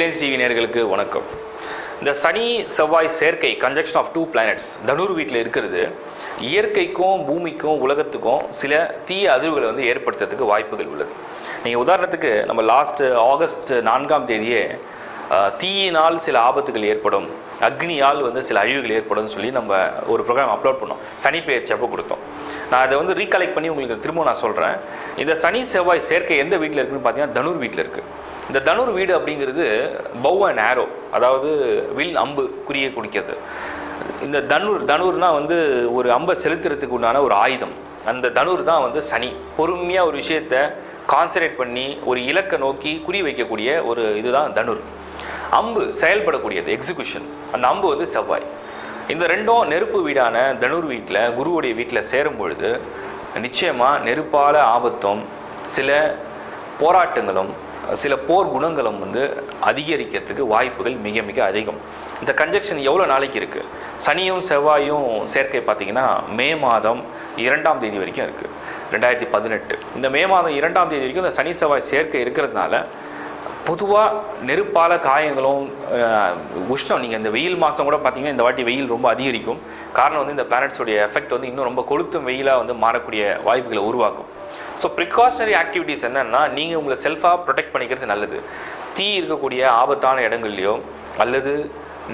Headlines TV நேர்களுக்கு வணக்கம். இந்த சனி செவ்வாய் சேர்க்கை கன்ஜெக்ஷன் ஆஃப் டூ பிளானட்ஸ் தனுர் வீட்டில் இருக்கிறது இயற்கைக்கும் பூமிக்கும் உலகத்துக்கும் சில தீய அதிர்வுகளை வந்து ஏற்படுத்துறதுக்கு வாய்ப்புகள் உள்ளது. நீங்கள் உதாரணத்துக்கு நம்ம லாஸ்ட் ஆகஸ்ட் நான்காம் தேதியே தீயினால் சில ஆபத்துகள் ஏற்படும் அக்னியால் வந்து சில அழிவுகள் ஏற்படும்னு சொல்லி நம்ம ஒரு ப்ரோக்ராம் அப்லோட் பண்ணோம். சனி பெயர்ச்சி அப்போ கொடுத்தோம். நான் அதை வந்து ரீகலெக்ட் பண்ணி உங்களுக்கு திரும்ப நான் சொல்கிறேன் இந்த சனி செவ்வாய் சேர்க்கை எந்த வீட்டில் இருக்குன்னு பார்த்தீங்கன்னா தனுர் வீட்டில் இருக்குது இந்த தனுர் வீடு அப்படிங்கிறது பவ் அண்ட் ஆரோ அதாவது வில் அம்பு குறிய குடிக்கிறது இந்த தனுர் தனுர்னா வந்து ஒரு அம்பை செலுத்துறதுக்கு உண்டான ஒரு ஆயுதம். அந்த தனுர் தான் வந்து சனி. பொறுமையாக ஒரு விஷயத்தை கான்சன்ட்ரேட் பண்ணி ஒரு இலக்கை நோக்கி குறி வைக்கக்கூடிய ஒரு இதுதான் தனுர். அம்பு செயல்படக்கூடியது எக்ஸிகியூஷன் அந்த அம்பு வந்து செவ்வாய். இந்த ரெண்டும் நெருப்பு வீடான தனுர் வீட்டில் குருவுடைய வீட்டில் சேரும் பொழுது நிச்சயமாக நெருப்பால ஆபத்தும் சில போராட்டங்களும் சில போர் குணங்களும் வந்து அதிகரிக்கிறதுக்கு வாய்ப்புகள் மிக மிக அதிகம். இந்த கன்ஜெக்ஷன் எவ்வளோ நாளைக்கு இருக்குது சனியும் செவ்வாயும் சேர்க்கை பார்த்தீங்கன்னா மே மாதம் இரண்டாம் தேதி வரைக்கும் இருக்குது ரெண்டாயிரத்தி பதினெட்டு. இந்த மே மாதம் இரண்டாம் தேதி வரைக்கும் இந்த சனி செவ்வாய் சேர்க்கை இருக்கிறதுனால பொதுவாக நெருப்பால காயங்களும் உஷ்ணம் நீங்கள் இந்த வெயில் மாதம் கூட பார்த்தீங்கன்னா இந்த வாட்டி வெயில் ரொம்ப அதிகரிக்கும். காரணம் வந்து இந்த பிளானட்ஸோடைய எஃபெக்ட் வந்து இன்னும் ரொம்ப கொளுத்தும் வெயிலாக வந்து மாறக்கூடிய வாய்ப்புகளை உருவாக்கும். ஸோ ப்ரிகாஷனரி ஆக்டிவிட்டீஸ் என்னென்னா நீங்கள் உங்களை செல்ஃபாக ப்ரொடெக்ட் பண்ணிக்கிறது நல்லது. தீ இருக்கக்கூடிய ஆபத்தான இடங்கள்லையோ அல்லது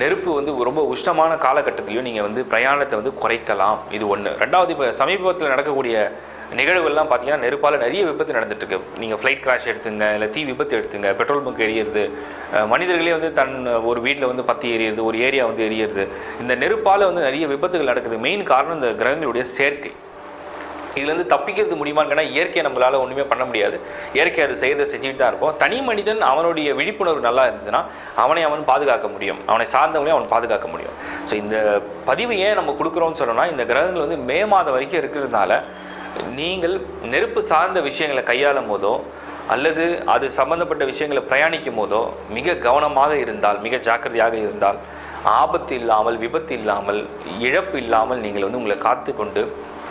நெருப்பு வந்து ரொம்ப உஷ்ணமான காலகட்டத்திலையோ நீங்கள் வந்து பிரயாணத்தை வந்து குறைக்கலாம். இது ஒன்று ரெண்டாவது இப்போ சமீபத்தில் நடக்கக்கூடிய நிகழ்வுகள்லாம் பார்த்தீங்கன்னா நெருப்பால் நிறைய விபத்து நடந்துட்டுருக்கு. நீங்கள் ஃப்ளைட் கிராஷ் எடுத்துங்க இல்லை தீ விபத்து எடுத்துங்க பெட்ரோல் பங்க் எரியிறது மனிதர்களே வந்து தன் ஒரு வீட்டில் வந்து பற்றி எரியுறது ஒரு ஏரியா வந்து எரியிறது. இந்த நெருப்பால் வந்து நிறைய விபத்துகள் நடக்குது. மெயின் காரணம் இந்த கிரகங்களுடைய சேர்க்கை. இதுலேருந்து தப்பிக்கிறது முடியுமான்னு இயற்கையை நம்மளால் ஒன்றுமே பண்ண முடியாது. இயற்கை அது செய்கிறத செஞ்சுட்டு தான் இருக்கும். தனி மனிதன் அவனுடைய விழிப்புணர்வு நல்லா இருந்ததுன்னா அவனை அவன் பாதுகாக்க முடியும். அவனை சார்ந்தவனையும் அவன் பாதுகாக்க முடியும். ஸோ இந்த பதிவு ஏன் நம்ம கொடுக்குறோம்னு சொன்னோம்னா இந்த கிரகங்கள் வந்து மே மாதம் வரைக்கும் இருக்கிறதுனால நீங்கள் நெருப்பு சார்ந்த விஷயங்களை கையாளும் போதோ அல்லது அது சம்பந்தப்பட்ட விஷயங்களை பிரயாணிக்கும் போதோ மிக கவனமாக இருந்தால் மிக ஜாக்கிரதையாக இருந்தால் ஆபத்து இல்லாமல் விபத்து இல்லாமல் இழப்பு இல்லாமல் நீங்கள் வந்து உங்களை காத்து கொண்டு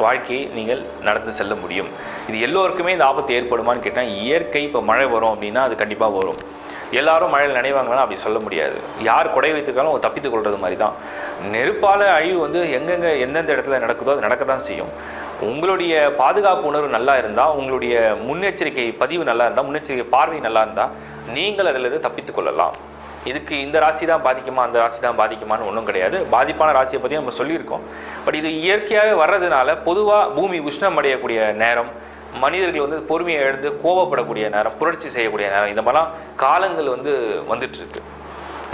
வாழ்க்கையை நீங்கள் நடந்து செல்ல முடியும். இது எல்லோருக்குமே இந்த ஆபத்து ஏற்படுமான்னு கேட்டால் இயற்கை இப்போ மழை வரும் அப்படின்னா அது கண்டிப்பாக வரும். எல்லாரும் மழையில் நினைவாங்கன்னா அப்படி சொல்ல முடியாது. யார் கொடை வைத்திருக்காலும் தப்பித்து கொள்வது மாதிரி தான். நெருப்பால அழிவு வந்து எங்கெங்கே எந்தெந்த இடத்துல நடக்குதோ அது நடக்க தான் செய்யும். உங்களுடைய பாதுகாப்பு உணர்வு நல்லா இருந்தால் உங்களுடைய முன்னெச்சரிக்கை பதிவு நல்லா இருந்தால் முன்னெச்சரிக்கை பார்வை நல்லா இருந்தால் நீங்கள் அதிலிருந்து தப்பித்துக் கொள்ளலாம். இதுக்கு இந்த ராசி தான் பாதிக்குமா அந்த ராசி தான் பாதிக்குமான்னு ஒன்றும் கிடையாது. பாதிப்பான ராசியை பற்றி நம்ம சொல்லியிருக்கோம். பட் இது இயற்கையாகவே வர்றதுனால பொதுவாக பூமி உஷ்ணம் அடையக்கூடிய நேரம் மனிதர்கள் வந்து பொறுமையை எழுந்து கோபப்படக்கூடிய நேரம் புரட்சி செய்யக்கூடிய நேரம் இந்த மாதிரிலாம் காலங்கள் வந்து வந்துட்டுருக்கு.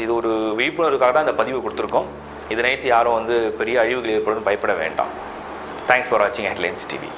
இது ஒரு விழிப்புணர்வுக்காக தான் இந்த பதிவு கொடுத்துருக்கோம். இதை நினைத்து யாரும் வந்து பெரிய அழிவுகள் ஏற்படும் பயப்பட வேண்டாம். தேங்க்ஸ் ஃபார் வாட்சிங் ஹெட்லைன்ஸ் டிவி